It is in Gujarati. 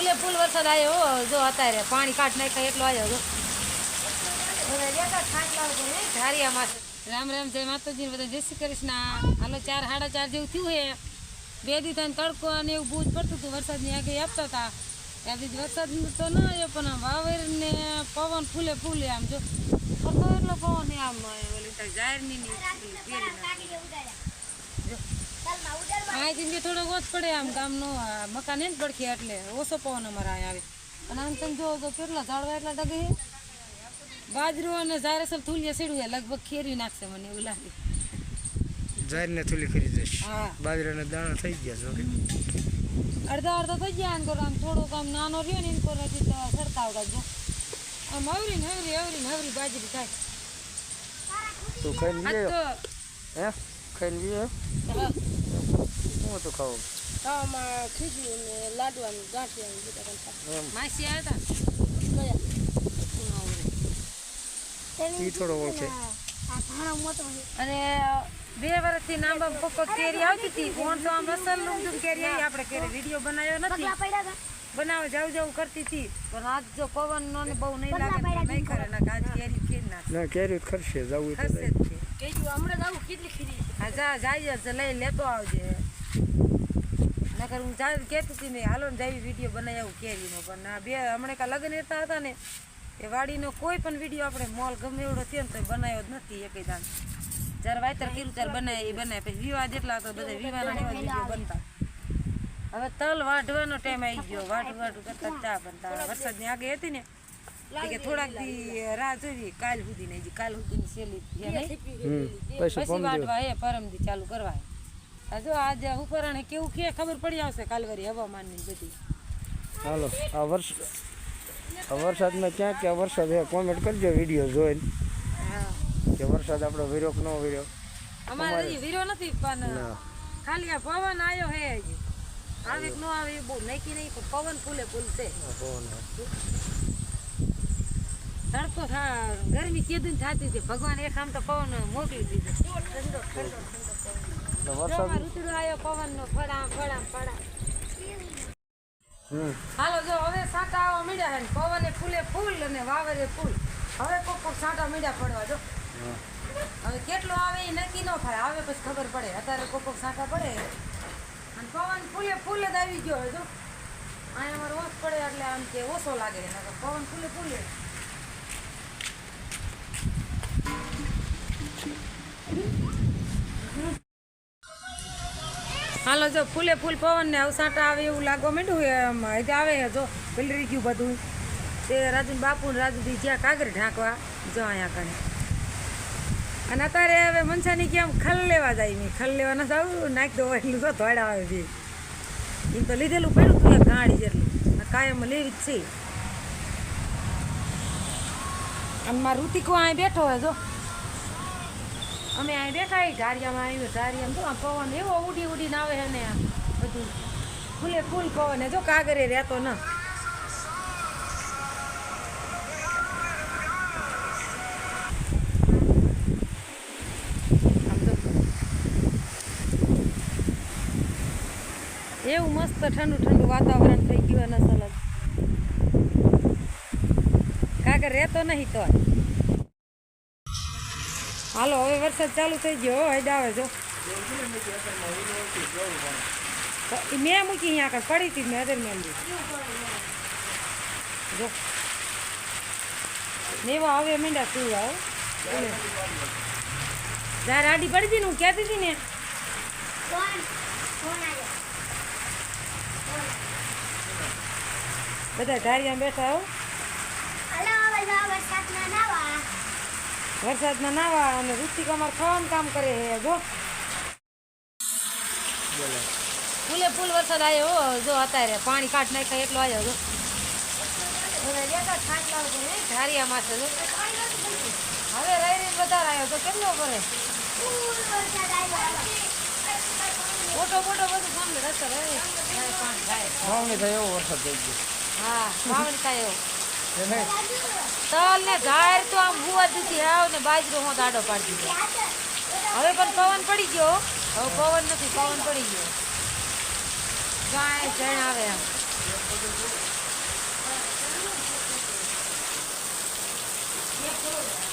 ફૂલે ફૂલ વરસાદ આવ્યો જો અત્યારે પાણી કાઢ નાખ્યા એટલો આવ્યો જો. રામ રામ, જય માતાજી બધા જય શ્રી કૃષ્ણ. હાલો ચાર, સાડા ચાર જેવું થયું હે. બે દી થાય તડકો અને એવું બૂજ પડતું હતું, વરસાદની આગળ આપતા હતા. ત્યાંથી વરસાદ તો ન આવ્યો, પણ વાવેર ને પવન ફૂલે ફૂલે આમ જો. એટલો પવન આમ જાહેર જાહેરની. અહીંથી જે થોડો ઓછ પડે આમ ગામનો મકાન એને પડખી એટલે ઓછો પવન અમારે અહીંયા આવે. અને આમ તમે જોવો તો કેટલા ઝાડવા એટલા ડગે બાજરો અને ઝાયરસર થૂલિયા સીડું છે લગભગ ખેરી નાખશે મને એવું લાગે. જાહેરને થોડી ખરી જશે હા. બાજરાના દાણા થઈ ગયા કે અડધા અડધા થઈ ગયા આને કરો આમ થોડોક આમ નાનો રહ્યો ને એનકો હજી તો સરતા જો આમ હવરી ને હવરી હવરી ને હવરી બાજરી થાય. તું લઈ તો હે? ખાઈને લઈ હા, હું તો ખાવું તાવમાં ખીચડું ને લાડવાનું ગાંઠિયા બધા કરતા એમ માસી આવ્યા હતા થોડો ઓળખે અને બે વર્ષથી નાંબા પક્કો કેરી આવતી હતી ફોન તો આમ રસલ લુમધુમ કેરી આવી આપણે કેરી વીડિયો બનાવ્યો નથી. બનાવ હતા જાવ જાવ કરતી હતી. પણ આજ જો પવન નો ને બહુ નહીં લાગે નહીં કરે ને આજ કેરી કેરી ના કેરી ખરશે જવું છે. કેજુ હમણાં જ કેટલી ખીરી. હા જા જાય જ લઈ લેતો આવજે. નકર હું જાય કહેતી હતી મેં હાલો ને જાવી વીડિયો બનાવી આવું કેરીનો. પણ આ બે હમણાં કાં લગ્ન હતા હતા ને એ વાડીનો કોઈ પણ વીડિયો આપણે મોલ ગમે એવડો થયો ને તો બનાવ્યો જ નથી એક દાન જ્યારે વાયતર કર્યું ત્યારે બનાવે એ બનાવે પછી વિવાહ જેટલા હતા બધા વિવાહના એવા વીડિયો બનતા. હવે તલ વાઢવાનો ટાઈમ આવી ગયો. વાઢ વાઢું કરતા ચા બનતા. વરસાદની આગે હતી ને કે થોડાક દી રાહ જોવી. કાલ સુધી નહીં કાલ સુધીની સેલી છે નહીં. હમ પછી પછી પમ પરમ દી ચાલુ કરવા આ જો આજે ઉપરાણે કેવું કે ખબર પડી આવશે કાલવારી હવામાનની બધી. હાલો આ વર્ષ આ વરસાદમાં ક્યાં ક્યાં વરસાદ હે કોમેન્ટ કરજો વીડિયો જોઈને. કે વરસાદ આપણો વિરોક ન વિરોક અમારે હજી વીરો નથી પણ ખાલી આ પવન આવ્યો હે હજી. આવે ન આવે એ બહુ નક્કી નહીં પણ પવન ફૂલે ફૂલ છે. તડકો ગરમી કેદું થતી હતી. ભગવાન એક આમ તો પવન મોકલી દીધો. ઠંડો ઠંડો ઠંડો પવન. તો વરસાદ આમાં આવ્યો પવનનો ફળા ફળા ફળા. હાલો જો હવે સાંટા આવવા મળ્યા છે પવને ફૂલે ફૂલ અને વાવરે ફૂલ. હવે કોક કોક સાંટા મળ્યા પડવા જો. હવે કેટલો આવે એ નક્કી ન થાય આવે પછી ખબર પડે. અત્યારે કોક કોક સાંટા પડે અને પવન ફૂલે ફૂલ જ આવી ગયો જો. અહીંયા અમારે ઓછ પડે એટલે આમ કે ઓછો લાગે પવન ફૂલે ફૂલે. હાલો, જો ફૂલે ફૂલ પવન ને હવે સાંટા આવે એવું લાગવા માંડ્યું હજી આવે જો પલરી ગયું બધું. તે રાજુ બાપુ ને રાજુથી જ્યાં કાગર ઢાંકવા, જો અહીંયા કણે અને અત્યારે હવે મનસાની કેમ ખલ લેવા જાય મેં ખલ લેવા ન જાવ નાખી દો એટલું તો ધોડા આવે છે એમ તો લીધેલું પડ્યું તું ગાડી જેટલું. કાયમ લેવી જ છે. અને મારા ઋતિકો અહીં બેઠો હોય જો. અમે અહીં બેઠા એ ઢારિયામાં આવ્યું ઢારિયામાં તો પવન એવો ઉડી ઉડીને આવે છે ને બધું. ફૂલે ફૂલ પવન જો કાગરે રહેતો ન. એવું મસ્ત ઠંડુ ઠંડુ વાતાવરણ થઈ ગયું અને સલગ કાગર રહેતો નહીં તો હાલો હવે વરસાદ ચાલુ થઈ ગયો હો, હેડ આવે જો. મેં મૂકી અહીંયા આગળ પડી હતી મેં અદર મેં જો. નેવા હવે મીંડા શું આવો જ્યારે આડી પડી હતી ને હું કહેતી હતી ને? બધા ધારિયા બેઠા હો હલો હવે જાઓ વરસાદના નાવા વરસાદમાં નાવા અને ઋતિક અમાર ખાવાનું કામ કરે છે જો. ફૂલે ફૂલ વરસાદ આવ્યો હો, જો અત્યારે પાણી કાઢ નાખ્યા એટલો આવ્યો જો. હવે લેતા ખાટલા ઉપર હે, ધારિયા માથે જો. હવે રહી રહી વધારે આવ્યો તો કેટલો કરે? વરસાદ ફોટો ફોટો બધું સામે રસ્તે રહે પાણી જાય વાવણી થાય એવો વરસાદ થઈ ગયો. હા વાવણી થાય એવો. તલ ને ઘાર તો આમ ભૂવા દીધી આવ ને બાજરો હું દાડો પાડી દીધો. હવે પણ પવન પડી ગયો હવે પવન નથી પવન પડી ગયો. ગાય જણ આવે આમ Yeah,